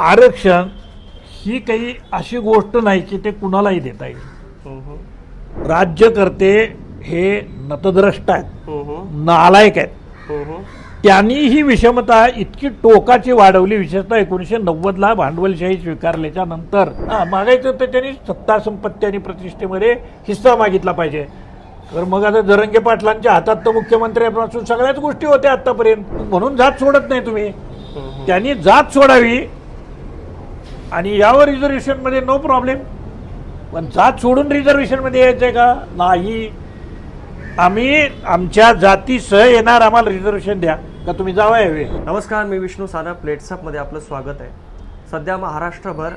आरक्षण ही काही अशी गोष्ट नाही की ते कुणालाही देता येईल. राज्यकर्ते हे नतद्रष्ट आहेत. नालायक आहेत. त्यांनी ही विषमता इतकी टोकाची वाढवली विशेषतः एकोणीसशे नव्वदला भांडवलशाही स्वीकारल्याच्या नंतर. हा, मागायचं तर त्यांनी सत्ता संपत्ती आणि प्रतिष्ठेमध्ये हिस्सा मागितला पाहिजे. तर मग आता जरंगे पाटलांच्या हातात तर मुख्यमंत्र्यापासून सगळ्याच गोष्टी होत्या आतापर्यंत. म्हणून जात सोडत नाही तुम्ही. त्यांनी जात सोडावी आणि यावर रिझर्वेशनमध्ये नो प्रॉब्लेम पण जात सोडून रिझर्वेशनमध्ये यायचं आहे का? नाही. आम्ही आमच्या जातीसह येणार आम्हाला रिझर्वेशन द्या. का तुम्ही जावा यावे नमस्कार मी विष्णू साना प्लेट्सअपमध्ये आपलं स्वागत आहे. सध्या महाराष्ट्रभर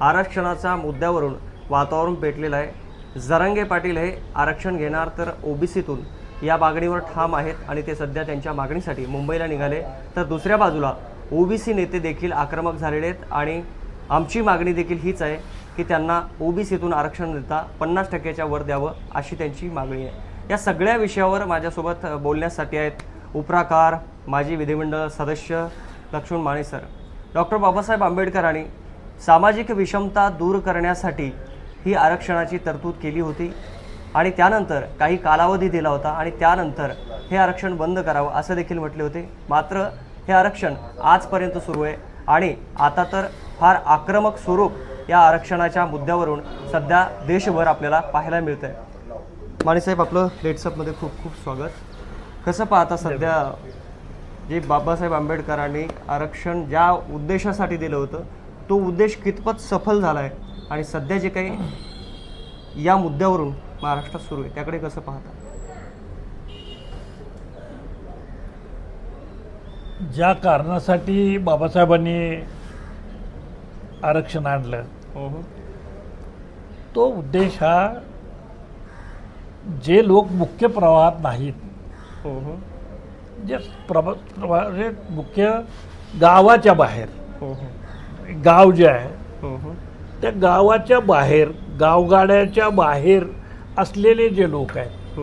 आरक्षणाच्या मुद्द्यावरून वातावरण पेटलेलं आहे. जरांगे पाटील हे आरक्षण घेणार तर ओबीसीतून या मागणीवर ठाम आहेत आणि ते सध्या त्यांच्या मागणीसाठी मुंबईला निघाले. तर दुसऱ्या बाजूला ओबीसी नेते देखील आक्रमक झालेले आहेत आणि आमची मागणी देखील हीच आहे की त्यांना ओबीसीतून आरक्षण देता पन्नास टक्क्याच्या वर द्यावं अशी त्यांची मागणी आहे. या सगळ्या विषयावर माझ्यासोबत बोलण्यासाठी आहेत उपराकार माजी विधिमंडळ सदस्य लक्ष्मण माने सर. डॉक्टर बाबासाहेब आंबेडकरांनी सामाजिक विषमता दूर करण्यासाठी ही आरक्षणाची तरतूद केली होती आणि त्यानंतर काही कालावधी दिला होता आणि त्यानंतर हे आरक्षण बंद करावं असं देखील म्हटले होते. मात्र हे आरक्षण आजपर्यंत सुरू आहे आणि आता तर फार आक्रमक स्वरूप या आरक्षणाच्या मुद्द्यावरून सध्या देशभर आपल्याला पाहायला मिळतंय. माणेसाहेब आपलं लेट्सअपमध्ये खूप खूप स्वागत. कसं पाहता सध्या जे बाबासाहेब आंबेडकरांनी आरक्षण ज्या उद्देशासाठी दिलं होतं तो उद्देश कितपत सफल झाला आहे आणि सध्या जे काही या मुद्द्यावरून महाराष्ट्रात सुरू आहे त्याकडे कसं पाहता? ज्या कारणासाठी बाबासाहेबांनी आरक्षण आणलं. तो उद्देश हा जे लोक मुख्य प्रवाहात नाहीत जे प्रभा मुख्य गावाच्या बाहेर गाव जे आहे त्या गावाच्या बाहेर गावगाड्याच्या बाहेर असलेले जे लोक आहेत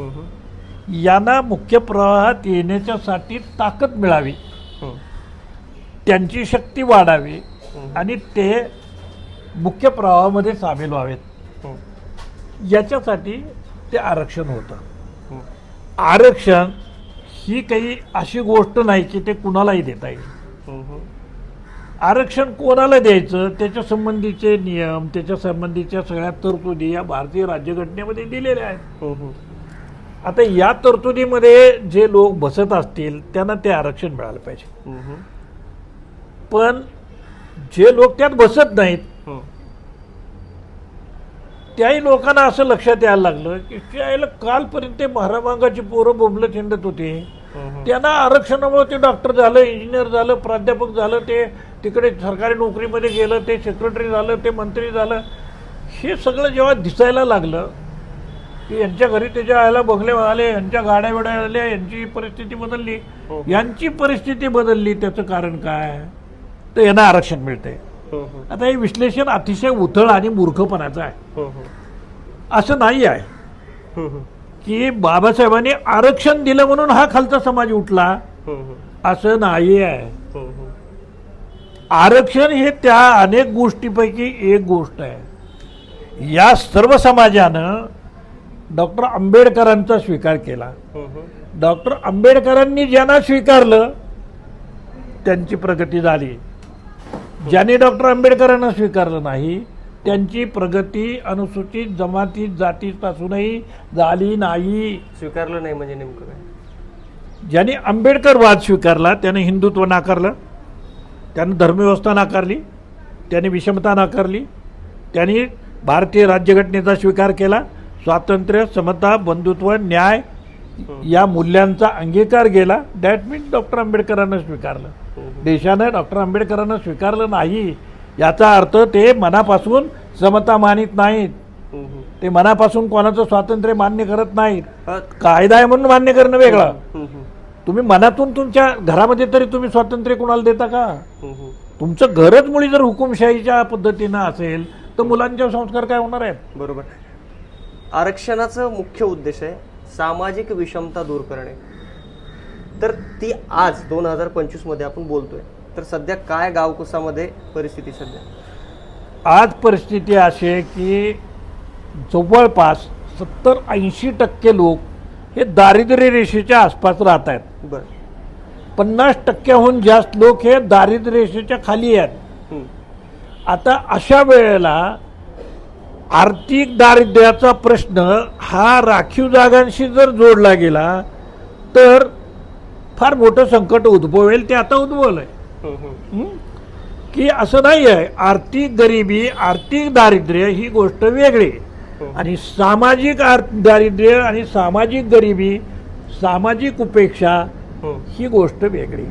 यांना मुख्य प्रवाहात येण्याच्यासाठी ताकद मिळावी. त्यांची शक्ती वाढावी. आणि ते मुख्य प्रवाहामध्ये सामील व्हावेत. याच्यासाठी ते आरक्षण होतं. आरक्षण ही काही अशी गोष्ट नाही की ते कुणालाही देता येईल. आरक्षण कोणाला द्यायचं? त्याच्या संबंधीचे नियम त्याच्या संबंधीच्या सगळ्या तरतुदी या भारतीय राज्यघटनेमध्ये दिलेल्या आहेत. आता या तरतुदीमध्ये जे लोक बसत असतील त्यांना ते आरक्षण मिळालं पाहिजे. पण जे लोक त्यात बसत नाहीत त्याही लोकांना असं लक्षात यायला लागलं की त्याला कालपर्यंत ते महारामांगाची पोरं बोंबलं चिंडत होते. त्यांना आरक्षणामुळे ते डॉक्टर झालं इंजिनियर झालं प्राध्यापक झालं ते तिकडे सरकारी नोकरीमध्ये गेलं ते सेक्रेटरी झालं ते मंत्री झालं. हे सगळं जेव्हा दिसायला लागलं की यांच्या घरी त्याच्या आयला बंगले आले यांच्या गाड्या बिड्या आल्या यांची परिस्थिती बदलली. यांची परिस्थिती बदलली त्याचं कारण काय? तर यांना आरक्षण मिळतंय. आता हे विश्लेषण अतिशय उथळ आणि मूर्खपणाचं आहे. असं नाही आहे की बाबासाहेबांनी आरक्षण दिलं म्हणून हा खालचा समाज उठला. असं नाही आहे. आरक्षण हे त्या अनेक गोष्टीपैकी एक गोष्ट आहे. या सर्व समाजानं डॉक्टर आंबेडकरांचा स्वीकार केला. डॉक्टर आंबेडकरांनी ज्यांना स्वीकारलं त्यांची प्रगती झाली. ज्यांनी डॉक्टर आंबेडकरांना स्वीकारलं नाही त्यांची प्रगती अनुसूचित जमाती जातीपासूनही झाली नाही. स्वीकारलं नाही म्हणजे नेमकं काय? ज्यांनी आंबेडकरवाद स्वीकारला त्याने हिंदुत्व नाकारलं त्यानं धर्मव्यवस्था नाकारली त्याने विषमता नाकारली त्यांनी भारतीय राज्यघटनेचा स्वीकार केला स्वातंत्र्य समता बंधुत्व न्याय या मूल्यांचा अंगीकार केला दॅट मीन्स डॉक्टर आंबेडकरांना स्वीकारलं. देशानं डॉक्टर आंबेडकरांना स्वीकारलं नाही याचा अर्थ ते मनापासून समता मानित नाहीत. ते मनापासून कोणाचं स्वातंत्र्य मान्य करत नाहीत. कायदा आहे म्हणून मान्य करणं वेगळं. तुम्ही मनातून तुमच्या घरामध्ये तरी तुम्ही स्वातंत्र्य कोणाला देता का? तुमचं घरच मुळी जर हुकुमशाहीच्या पद्धतीनं असेल तर मुलांचे संस्कार काय होणार आहेत? बरोबर. आरक्षणाचं मुख्य उद्देश आहे सामाजिक विषमता दूर करणे. तर ती आज दोन हजार पंचवीसमध्ये आपण बोलतोय. तर सध्या काय गावकुसामध्ये परिस्थिती सध्या? आज परिस्थिती अशी आहे की जवळपास सत्तर ऐंशी टक्के लोक हे दारिद्र्य रेषेच्या आसपास राहत आहेत. बर. पन्नास टक्क्याहून जास्त लोक हे दारिद्र्य रेषेच्या खाली आहेत. हं. आता अशा वेळेला आर्थिक दारिद्र्याचा प्रश्न हा राखीव जागांशी जर जोडला गेला तर फार मोठं संकट उद्भवेल ते आता उद्भवलं आहे. की असं नाही आहे आर्थिक गरिबी आर्थिक दारिद्र्य ही गोष्ट वेगळी. आणि सामाजिक दारिद्र्य आणि सामाजिक गरिबी सामाजिक उपेक्षा ही गोष्ट वेगळी.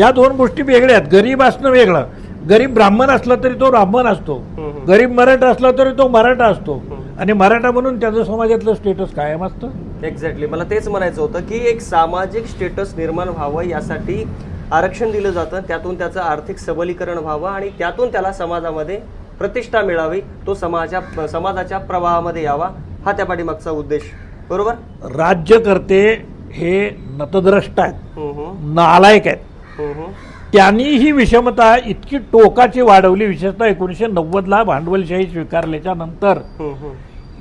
या दोन गोष्टी वेगळ्या आहेत. गरीब असणं वेगळं. गरीब ब्राह्मण असला तरी तो ब्राह्मण असतो. गरीब मराठा असला तरी तो मराठा असतो. आणि मराठा म्हणून त्याचं समाजातलं स्टेटस कायम असतं. एक्झॅक्टली मला तेच म्हणायचं होतं की एक सामाजिक स्टेटस निर्माण व्हावं यासाठी आरक्षण दिलं जातं त्यातून त्याचं आर्थिक सबलीकरण व्हावं आणि त्यातून त्याला समाजामध्ये प्रतिष्ठा मिळावी तो समाजा समाजाच्या प्रवाहामध्ये यावा हा त्या पाठीमागचा उद्देश. बरोबर? राज्यकर्ते हे नतद्रष्ट आहेत. नालायक आहेत. त्यांनी ही विषमता इतकी टोकाची वाढवली विशेषतः एकोणीसशे नव्वदला भांडवलशाही स्वीकारल्याच्या नंतर.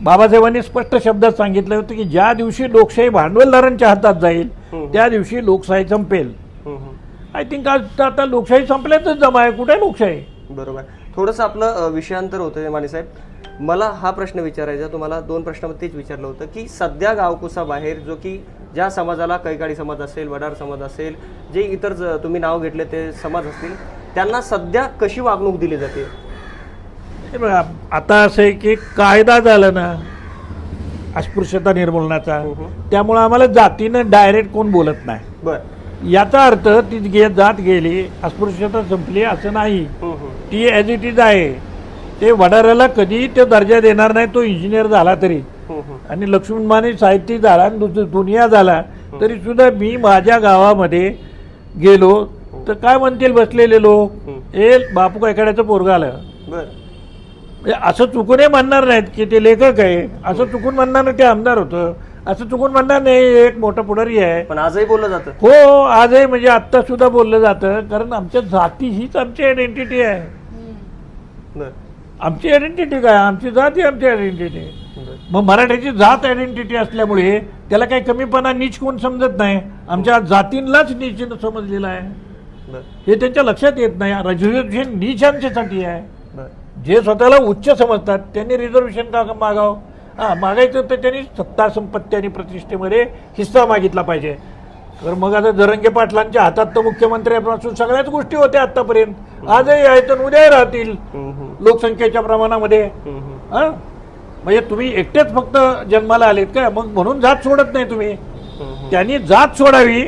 बाबासाहेबांनी स्पष्ट शब्दात सांगितलं होतं की ज्या दिवशी लोकशाही भांडवलदारांच्या हातात जाईल. त्या दिवशी लोकशाही संपेल. आय थिंक आज आता लोकशाही संपल्यातच जमा आहे. कुठे लोकशाही? बरोबर. थोडंसं आपलं विषयांतर होतं माने साहेब. मला हा प्रश्न विचारायचा तुम्हाला दोन प्रश्नामध्ये तेच विचारलं होतं की सध्या गावकुसा बाहेर जो की ज्या समाजाला कैकाडी समाज असेल वडार समाज असेल जे इतर तुम्ही नाव घेतले ते समाज असतील त्यांना सध्या कशी वागणूक दिली जाते? हे बघा आता असं आहे की कायदा झाला ना अस्पृश्यता निर्मूलनाचा हम्म. त्यामुळे आम्हाला जातीनं डायरेक्ट कोण बोलत नाही. याचा अर्थ ती गे जात गेली अस्पृश्यता संपली असं नाही. हम्म. ती ॲज इट इज आहे. ते वडाऱ्याला कधी ते दर्जा देणार नाही तो इंजिनियर झाला तरी. आणि लक्ष्मणमाने साहित्य झाला आणि दुसरी दुनिया झाला तरी सुद्धा मी माझ्या गावामध्ये गेलो. तर काय म्हणतील बसलेले लोक. ए बापू कायकड्याचं पोरग आलं. बर. म्हणजे असं चुकूनही म्हणणार नाहीत की ते लेखक आहे. असं चुकून म्हणणार नाही ते आमदार होतं. असं चुकून म्हणणार नाही एक मोठा पुढारी आहे. पण आजही बोललं जातं. हो आजही म्हणजे आत्ता सुद्धा बोललं जातं कारण आमच्या जाती हीच आमची आयडेंटिटी आहे. आमची आयडेंटिटी काय? आमची जात ही आमची आयडेंटिटी मग मराठ्याची जात आयडेंटिटी असल्यामुळे त्याला काही कमीपणा नीच कोण समजत नाही. आमच्या जातींनाच नीच समजलेलं आहे. हे त्यांच्या लक्षात येत नाही. रिझर्वेशन नीचांच्यासाठी आहे. बर जे स्वतःला उच्च समजतात त्यांनी रिझर्वेशन का मागावं? हा मागायचं तर त्यांनी सत्ता संपत्ती आणि प्रतिष्ठेमध्ये हिस्सा मागितला पाहिजे. तर मग आता जरंगे पाटलांच्या हातात तर मुख्यमंत्र्यापासून सगळ्याच गोष्टी होत्या आतापर्यंत. आजही आहेत उद्याही राहतील लोकसंख्येच्या प्रमाणामध्ये. हां? हा म्हणजे तुम्ही एकटेच फक्त जन्माला आलेत का? मग म्हणून जात सोडत नाही तुम्ही. त्यांनी जात सोडावी.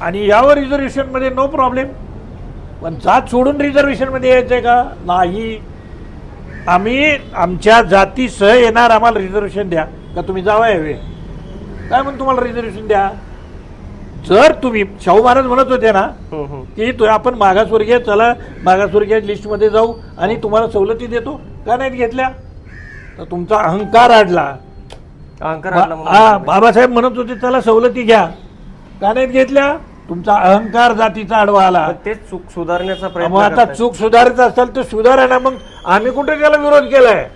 आणि यावर रिझर्वेशनमध्ये नो प्रॉब्लेम पण जात सोडून रिझर्वेशनमध्ये यायचंय का? नाही. आम्ही आमच्या जातीसह येणार आम्हाला रिझर्वेशन द्या. का तुम्ही जावा यावे काय म्हणून तुम्हाला रिझर्वेशन द्या? जर तुम्ही शाहू महाराज म्हणत होते ना हम्म, हम्म. की तो आपण मागासवर्गीय चला मागासवर्गीय लिस्टमध्ये जाऊ आणि तुम्हाला सवलती देतो. का नाहीत घेतल्या? तर तुमचा अहंकार अडला अहंकार बा- हा बाबासाहेब म्हणत होते त्याला सवलती घ्या. का नाहीत घेतल्या? तुमचा अहंकार जातीचा आडवा आला. पण तेच चूक सुधारण्याचा प्रयत्न मग आता. चूक सुधारित असेल तर सुधारा ना मग आम्ही कुठे त्याला विरोध केलाय?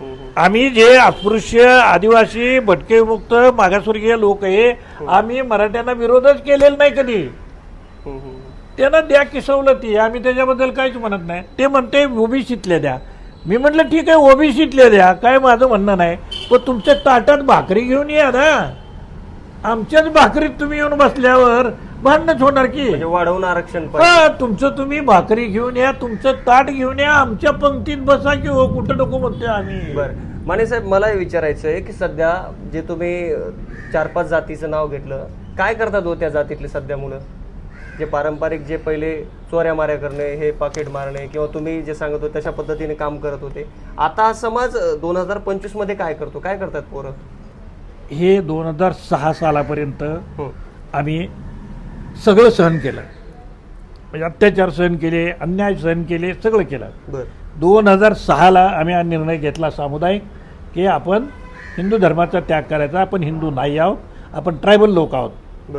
हम्म, हम्म. आम्ही जे अस्पृश्य आदिवासी भटके मुक्त मागासवर्गीय लोक आहे आम्ही मराठ्यांना विरोधच केलेला नाही कधी. हम्म, हम्म. त्यांना द्या की सवलती आम्ही त्याच्याबद्दल काहीच म्हणत नाही. ते म्हणते ओबीसीतल्या द्या. मी म्हटलं ठीक आहे ओबीसीतल्या द्या. काय माझं म्हणणं नाही. पण तुमच्या ताटात भाकरी घेऊन या ना. आमच्याच भाकरीत तुम्ही येऊन बसल्यावर भांडणच होणार की? म्हणजे वाढवून आरक्षण पाहिजे. हा तुमचं तुम्ही भाकरी घेऊन या तुमचं ताट घेऊन या आमच्या पंक्तीत बसा की हो कुठं नको म्हणतोय आम्ही. बर. माने साहेब मला हे विचारायचं आहे की सध्या जे तुम्ही अ, चार पाच जातीचं नाव घेतलं काय करतात हो त्या जातीतले सध्या मुलं? जे पारंपरिक जे पहिले चोऱ्या माऱ्या करणे हे पाकिट मारणे किंवा तुम्ही जे सांगत होते तशा पद्धतीने काम करत होते. आता हा समाज दोन हजार पंचवीसमध्ये काय करतो? काय करतात पोरं? हे दोन हजार सहा सालापर्यंत हं. आम्ही सगळं सहन केलं म्हणजे अत्याचार सहन केले अन्याय सहन केले सगळं केलं दोन हजार सहाला आम्ही हा निर्णय घेतला सामुदायिक की आपण हिंदू धर्माचा त्याग करायचा आपण हिंदू नाही आहोत आपण ट्रायबल लोक आहोत.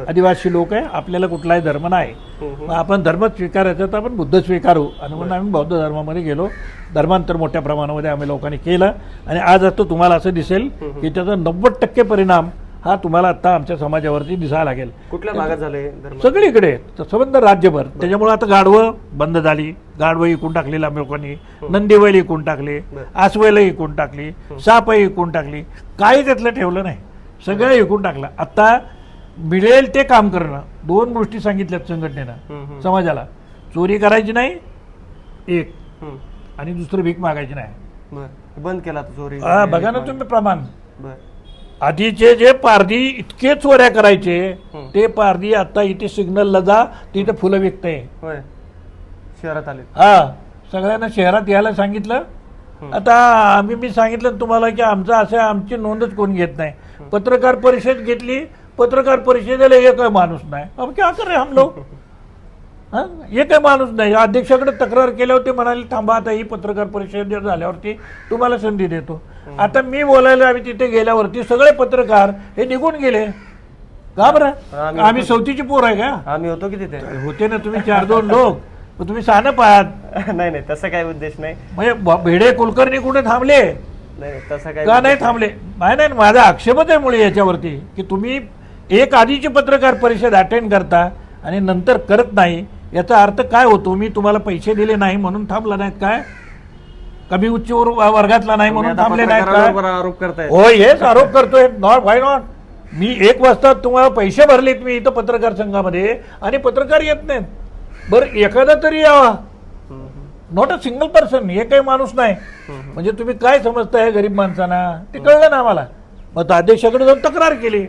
आदिवासी लोक आहे आपल्याला कुठलाही धर्म नाही. मग आपण धर्म स्वीकारायचा तर आपण बुद्ध स्वीकारू. आणि म्हणून आम्ही बौद्ध धर्मामध्ये गेलो. धर्मांतर मोठ्या प्रमाणामध्ये आम्ही लोकांनी केलं. आणि आज आता तुम्हाला असं दिसेल की त्याचा नव्वद टक्के परिणाम हा तुम्हाला आता आमच्या समाजावरती दिसायला लागेल. कुठल्या भागात झाले सगळीकडे. संबंध राज्यभर. त्याच्यामुळे आता गाढवं बंद झाली. गाढवं इकून टाकलेली आम्ही लोकांनी. नंदीवैल इकून टाकले. आसवैल इकून टाकली. साप इकून टाकली. काही त्यातलं ठेवलं नाही. सगळं इकून टाकलं. आता मिळेल ते काम करणं. दोन गोष्टी सांगितल्यात संघटनेनं. समाजाला. चोरी करायची नाही एक. आणि दुसरं भीक मागायची नाही. बंद केला चोरी. हा, बघा ना तुम्ही प्रमाण. आधीचे जे पारधी इतके चोऱ्या करायचे. ते पारधी आता इथे सिग्नलला जा तिथे फुलं विकते. होय. शहरात आले हा सगळ्यांना शहरात यायला सांगितलं. आता आम्ही मी सांगितलं तुम्हाला की आमचं असं आमची नोंदच कोण घेत नाही. पत्रकार परिषद घेतली पत्रकार परिषदेला एक माणूस नाही. अब क्या करे हम लोग? हा? माणूस नाही. अध्यक्षाकडे तक्रार केल्यावर ते म्हणाले थांबा आता ही पत्रकार परिषद झाल्यावरती तुम्हाला संधी देतो. आता मी बोलायला आम्ही तिथे गेल्यावरती सगळे पत्रकार हे निघून गेले. का बरं? आम्ही- सवतीची पोर आहे का? आम्ही होतो की तिथे. होते ना तुम्ही चार दोन लोक. मग तुम्ही सानं पाहात. नाही नाही तसं काही उद्देश नाही. म्हणजे ब- भिडे कुलकर्णी कुठे थांबले? नाही नाही, तसं काही का नाही. थांबले? नाही नाही माझा आक्षेपच आहे मुळे याच्यावरती की तुम्ही एक आधीची पत्रकार परिषद अटेंड करता आणि नंतर करत नाही याचा अर्थ काय होतो? मी तुम्हाला पैसे दिले नाही म्हणून थांबला नाहीत काय कमी उच्च वर- वर्गातला नाही म्हणून थांबले नाहीत काय आरोप करताय. हो हेच आरोप करतोय. नॉट व्हाय नॉट मी एक वाजता तुम्हाला पैसे भरलेत मी इथं पत्रकार संघामध्ये आणि पत्रकार येत नाहीत. बरं एखादा तरी यावा. नॉट अ सिंगल पर्सन हे काही माणूस नाही. म्हणजे तुम्ही काय समजताय गरीब माणसांना? ते कळलं ना आम्हाला. मग अध्यक्षाकडे जाऊन तक्रार केली.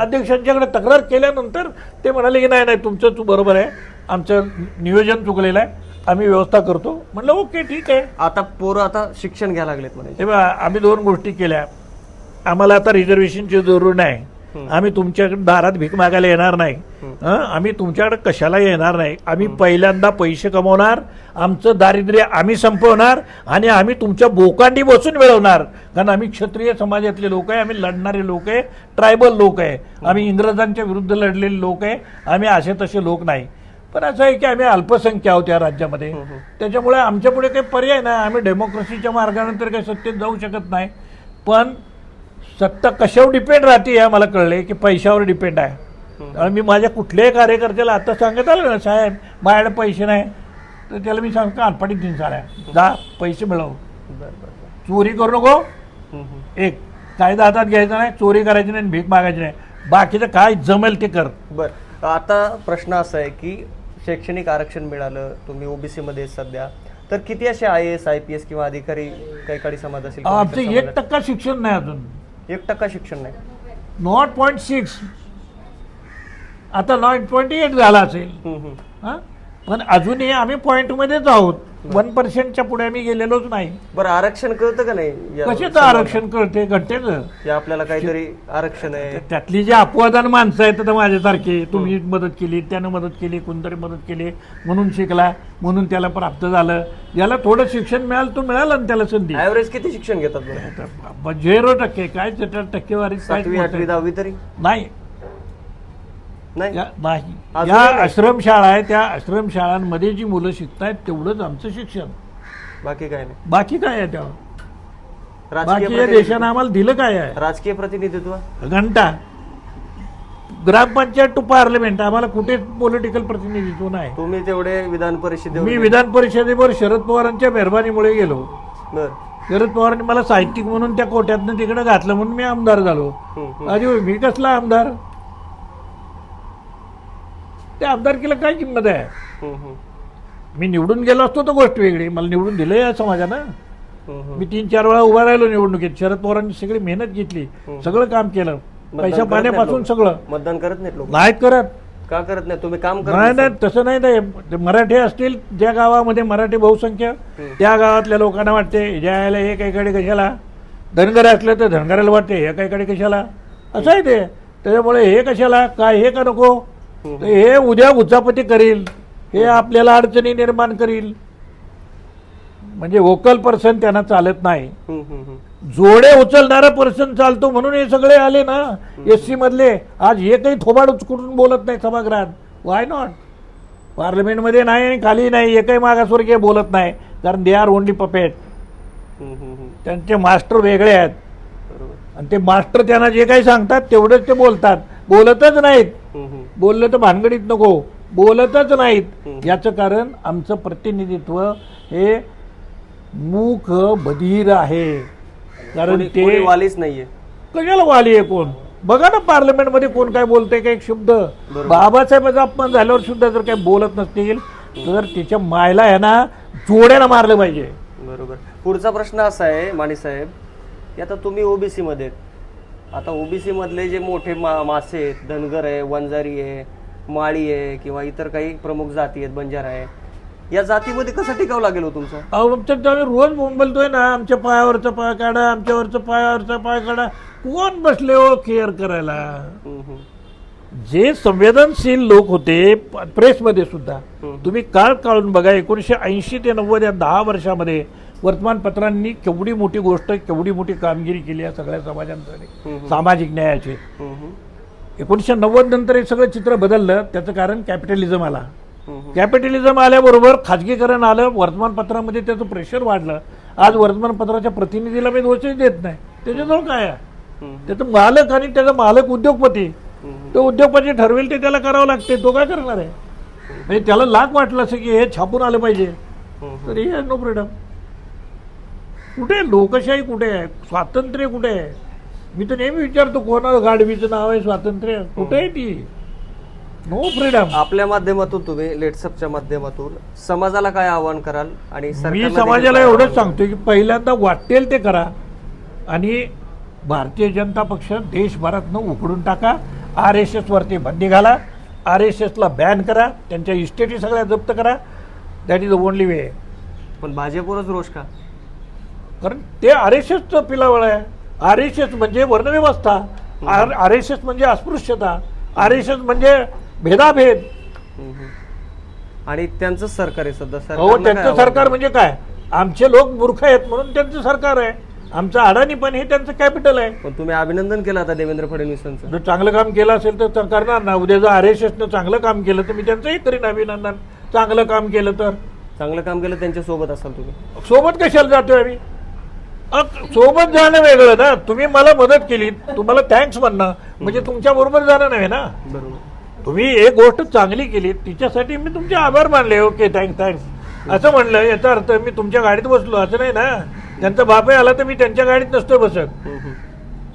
अध्यक्षांच्याकडे तक्रार केल्यानंतर ते म्हणाले की नाही नाही तुमचं तू बरोबर आहे. आमचं नियोजन चुकलेलं आहे. आम्ही व्यवस्था करतो. म्हणलं ओके ठीक आहे. आता पोरं आता शिक्षण घ्यायला लागलेत म्हणे बघा आम्ही दोन गोष्टी केल्या. आम्हाला आता रिझर्वेशनची जरूर नाही. आम्ही तुमच्याकडे दारात भीक मागायला येणार नाही? आम्ही तुमच्याकडे कशाला येणार नाही? आम्ही पहिल्यांदा पैसे कमवणार आमचं दारिद्र्य आम्ही संपवणार आणि आम्ही तुमच्या बोकांडी बसून मिळवणार. कारण आम्ही क्षत्रिय समाजातले लोक आहे आम्ही लढणारे लोक आहे ट्रायबल लोक आहे. आम्ही इंग्रजांच्या विरुद्ध लढलेले लोक आहे आम्ही असे तसे लोक नाही. पण असं आहे की आम्ही अल्पसंख्या आहोत या राज्यामध्ये. त्याच्यामुळे आमच्या पुढे काही पर्याय नाही. आम्ही डेमोक्रेसीच्या मार्गानंतर काही सत्तेत जाऊ शकत नाही. पण सत्ता कशावर डिपेंड राहते हे मला कळले की पैशावर डिपेंड आहे. त्यामुळे मी माझ्या कुठल्याही कार्यकर्त्याला आता सांगत आलं ना साहेब माझ्याकडे पैसे नाही. तर त्याला मी सांगतो अनपाटीत दिन साऱ्या जा पैसे मिळव. चोरी करू नको. एक कायदा हातात घ्यायचा नाही चोरी करायची नाही आणि भीक मागायची नाही. बाकीचं काय जमेल ते कर. बर. आता प्रश्न असा आहे की शैक्षणिक आरक्षण मिळालं तुम्ही ओबीसी मध्ये आहेत सध्या. तर किती असे I S I P S किंवा अधिकारी काही काळी समाज असेल आमचं एक? टक्का शिक्षण नाही अजून. एक टक्का शिक्षण नाही नॉट पॉईंट सिक्स आता नॉट पॉईंट एट झाला असेल हम्म, हम्म. हा? पण अजूनही आम्ही पॉईंटमध्येच आहोत वन पर्सेंटच्या पुढे आम्ही गेलेलोच नाही. बरं आरक्षण कळतं का नाही? या कशाचं? आरक्षण कळते घंटेचं की आपल्याला काहीतरी आरक्षण आहे. त्यातली जी अपवादान माणसं आहेत तर माझ्यासारखे तुम्ही मदत केली त्यानं मदत केली कोणतरी मदत केली म्हणून शिकला म्हणून त्याला प्राप्त झालं. ज्याला थोडं शिक्षण मिळालं तो मिळालं ना त्याला संधी. ऍव्हरेज किती शिक्षण घेतात बरं? झिरो टक्के काय त्याच्या टक्केवारी काय सातवी आठवी दहावी तरी? नाही नाही? या- नाही अजूनही या नाही. आश्रमशाळा आहे त्या आश्रमशाळांमध्ये जी मुलं शिकतायत तेवढंच आमचं शिक्षण. बाकी काय नाही. बाकी काय आहे त्यावर? बाकी राजकीय प्रतिनिधित्व- देशानं आम्हाला दिलं काय आहे? राजकीय प्रतिनिधित्व? घंटा. ग्रामपंचायत टू पार्लमेंट आम्हाला कुठेच पॉलिटिकल प्रतिनिधित्व नाही. तुम्ही तेवढे विधान परिषदेवर मी विधान परिषदेवर शरद पवारांच्या मेहरबानीमुळे गेलो. बर. शरद पवारांनी मला साहित्यिक म्हणून त्या कोट्यातनं तिकडे घातलं म्हणून मी आमदार झालो. हम्म, मी कसला आमदार? त्या आमदारकीला काय किंमत आहे. मी निवडून गेलो असतो तर गोष्ट वेगळी. मला निवडून दिलं या समाजानं. मी तीन चार वेळा उभा राहिलो निवडणुकीत. शरद पवारांनी सगळी मेहनत घेतली. सगळं काम केलं. पैसा पाण्यापासून सगळं. मतदान करत लोक. नाहीत करत. का करत नाही तुम्ही काम करत नाही. नाही तसं नाही मराठी असतील ज्या गावामध्ये मराठी बहुसंख्या. त्या गावातल्या लोकांना वाटते ज्या यायला हे काहीकडे कशाला? धनगर असलं तर धनगराला वाटते हे काहीकडे कशाला? असं आहे ते. त्याच्यामुळे हे कशाला? काय हे का नको? तर हे उद्या उचापती करील. हे आपल्याला अडचणी निर्माण करील. म्हणजे वोकल पर्सन त्यांना चालत नाही. जोडे उचलणारा पर्सन चालतो म्हणून हे सगळे आले ना एस सी मधले. आज हे काही थोबाड उचकून बोलत नाही सभागृहात. वाय नॉट पार्लमेंटमध्ये नाही आणि खाली नाही एकही मागासवर्गीय बोलत नाही. कारण दे आर ओनली पपेट. त्यांचे मास्टर वेगळे आहेत. आणि ते मास्टर त्यांना जे काही सांगतात तेवढंच ते बोलतात. बोलतच नाहीत. बोललं तर भानगडीत नको. बोलतच नाहीत. याचं कारण आमचं प्रतिनिधित्व हे मूक बधीर आहे. कारण ते वालीच नाहीये. कशाला वाली आहे कोण? बघा ना पार्लमेंटमध्ये कोण काय बोलतंय का एक शब्द बाबासाहेबाचा अपमान झाल्यावर सुद्धा जर काही बोलत नसतील तर तिच्या मायला आहे ना जोड्यानं मारलं पाहिजे. बरोबर. पुढचा प्रश्न असा आहे माने साहेब की आता तुम्ही ओबीसी मध्ये. आता ओबीसी मधले जे मोठे मा मासे आहेत धनगर आहे वंजारी आहे माळी आहे किंवा इतर काही प्रमुख जाती आहेत बंजारा आहे या जातीमध्ये कसं टिकावं लागेल हो तुमचं? अहो आमच्या आम्ही रोज बोंबलतोय ना आमच्या पायावरचा पाय काढा आमच्यावरचा पायावरचा पाय काढा. कोण बसले हो केअर करायला. जे संवेदनशील लोक होते प्रेसमध्ये सुद्धा तुम्ही काळ काढून बघा एकोणीशे ऐंशी ते नव्वद या दहा वर्षामध्ये वर्तमानपत्रांनी केवढी मोठी गोष्ट केवढी मोठी कामगिरी केली या सगळ्या समाजांसाठी सामाजिक न्यायाची. एकोणीसशे नव्वद नंतर हे सगळं चित्र बदललं त्याचं कारण कॅपिटलिझम आला. कॅपिटलिझम आल्याबरोबर खाजगीकरण आलं वर्तमानपत्रामध्ये त्याचं प्रेशर वाढलं. आज वर्तमानपत्राच्या प्रतिनिधीला मी दोषच देत नाही. त्याच्याजवळ काय आहे? त्याचं मालक आणि त्याचा मालक उद्योगपती तो उद्योगपती ठरवेल ते त्याला करावं लागते तो काय करणार आहे? म्हणजे त्याला लाख वाटलं असं की हे छापून आलं पाहिजे. तर हे नो फ्रीडम कुठे? लोकशाही कुठे आहे? स्वातंत्र्य कुठे आहे? मी तर नेहमी विचारतो कोणा गाडवीचं नाव आहे स्वातंत्र्य? कुठे आहे ती? नो फ्रीडम आपल्या माध्यमातून तुम्ही लेट्सअपच्या माध्यमातून समाजाला काय आवाहन कराल आणि मी समाजाला एवढंच सांगतो की पहिल्यांदा वाटेल ते करा आणि भारतीय जनता पक्ष देशभरातनं उकडून टाका. आर एस एसवरती बंदी घाला. आर एस एसला बॅन करा. त्यांच्या इस्टेटी सगळ्या जप्त करा. That is the only way? पण भाजपवरच रोष का? कारण ते आर एस एसचं पिलावळ आहे. आर एस एस म्हणजे वर्णव्यवस्था. आर आर एस एस म्हणजे अस्पृश्यता. आर एस एस म्हणजे भेदाभेद. आणि त्यांचं सरकार आहे सध्या. हो त्यांचं सरकार? म्हणजे काय? आमचे लोक मूर्ख आहेत म्हणून त्यांचं सरकार आहे. आमचं अडाणी पण हे त्यांचं कॅपिटल आहे. पण तुम्ही अभिनंदन केलं आता देवेंद्र फडणवीसांचं. जर चांगलं काम केलं असेल तर तर करणार ना उद्या जर आर एस एसनं चांगलं काम केलं तर मी त्यांचंही करीन अभिनंदन चांगलं काम केलं तर. चांगलं काम केलं त्यांच्यासोबत असाल तुम्ही. सोबत कशाला जातोय आम्ही? सोबत जाणं वेगळं ना. तुम्ही मला मदत केली तुम्हाला थँक्स म्हणणं. म्हणजे तुमच्या बरोबर जाणं नव्हे ना. बरोबर. तुम्ही एक गोष्ट चांगली केली तिच्यासाठी मी तुमचे आभार मानले. ओके थँक्स थँक्स असं म्हणलं. याचा अर्थ मी तुमच्या गाडीत बसलो. असं नाही ना. त्यांचा बापही आला तर मी त्यांच्या गाडीत नसतो बसत.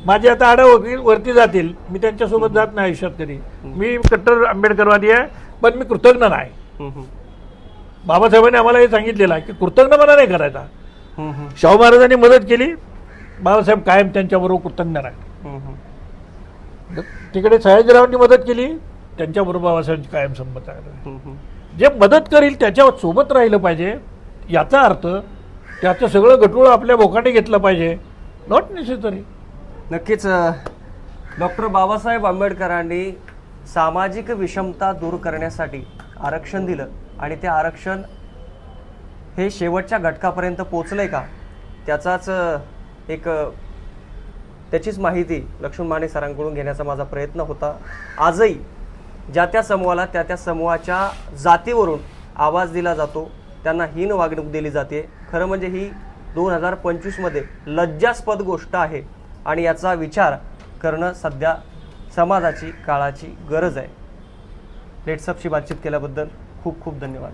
माझे आता आडा वरती जातील. मी त्यांच्यासोबत जात नाही आयुष्यात कधी. मी कट्टर आंबेडकरवादी आहे पण मी कृतज्ञ नाही. बाबासाहेबांनी आम्हाला हे सांगितलेलं आहे की कृतज्ञपणा नाही करायचा. शाहू महाराजांनी मदत केली. बाबासाहेब कायम त्यांच्याबरोबर कृतज्ञ राहिले. तिकडे सयाजीरावांनी मदत केली. त्यांच्याबरोबर बाबासाहेबांची कायम संमत आहे. जे मदत करील त्याच्या सोबत राहिलं पाहिजे. याचा अर्थ त्याचं सगळं गटूळ आपल्या भोकाटे घेतलं पाहिजे. नॉट नेसेसरी नक्कीच डॉक्टर बाबासाहेब आंबेडकरांनी सामाजिक विषमता दूर करण्यासाठी आरक्षण दिलं आणि ते आरक्षण हे शेवटच्या घटकापर्यंत पोचलंय का? त्याचाच एक त्याचीच माहिती लक्ष्मण माने सरांकडून घेण्याचा माझा प्रयत्न होता. आजही ज्या त्या समूहाला त्या त्या समूहाच्या जातीवरून आवाज दिला जातो त्यांना हीन वागणूक दिली जाते. खरं म्हणजे ही दोन हजार पंचवीसमध्ये लज्जास्पद गोष्ट आहे आणि याचा विचार करणं सध्या समाजाची काळाची गरज आहे. लेट्सअपशी बातचीत केल्याबद्दल खूप खूप धन्यवाद.